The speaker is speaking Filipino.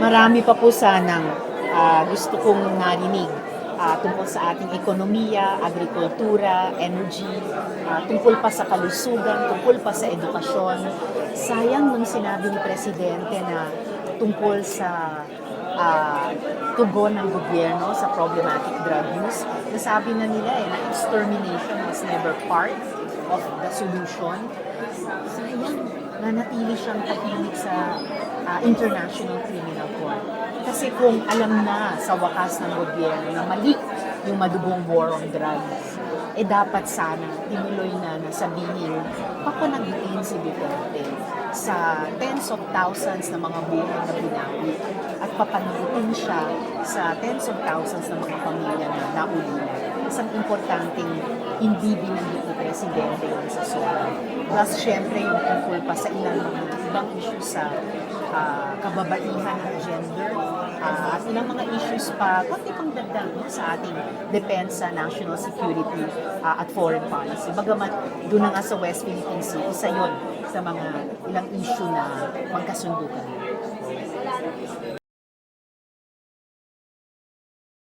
marami pa po sanang ah, gusto kong narinig ah, tungkol sa ating ekonomiya, agrikultura, energy, ah, tungkol pa sa kalusugan, tungkol pa sa edukasyon. Sayang nung sinabi ni Presidente na tungkol sa ah, tugon ng gobyerno sa problematic drug use. Nasabi na nila eh, na extermination was never part of the solution. Sayang, nanatili siyang tahimik sa ah, International Criminal Court. Kasi kung alam na sa wakas ng gobyerno na mali yung madugong war on drugs, eh dapat sana tinuloy na na sabihin, papanagutin si Duterte sa tens of thousands na mga buhay na binawi at papanagutin siya sa tens of thousands na mga pamilya na naulilan. Isang importanteng hindi binanggit ni Presidente yun sa SORA. Plus, syempre, yung tungkol pa sa ilang mga ibang issues sa ah, kababaihan ng gender ah, at ilang mga issues pa, konti pang dagdag sa ating depensa, national security ah, at foreign policy. Bagamat doon na nga sa West Philippine Sea, isa yon sa mga ilang issue na magkasundo.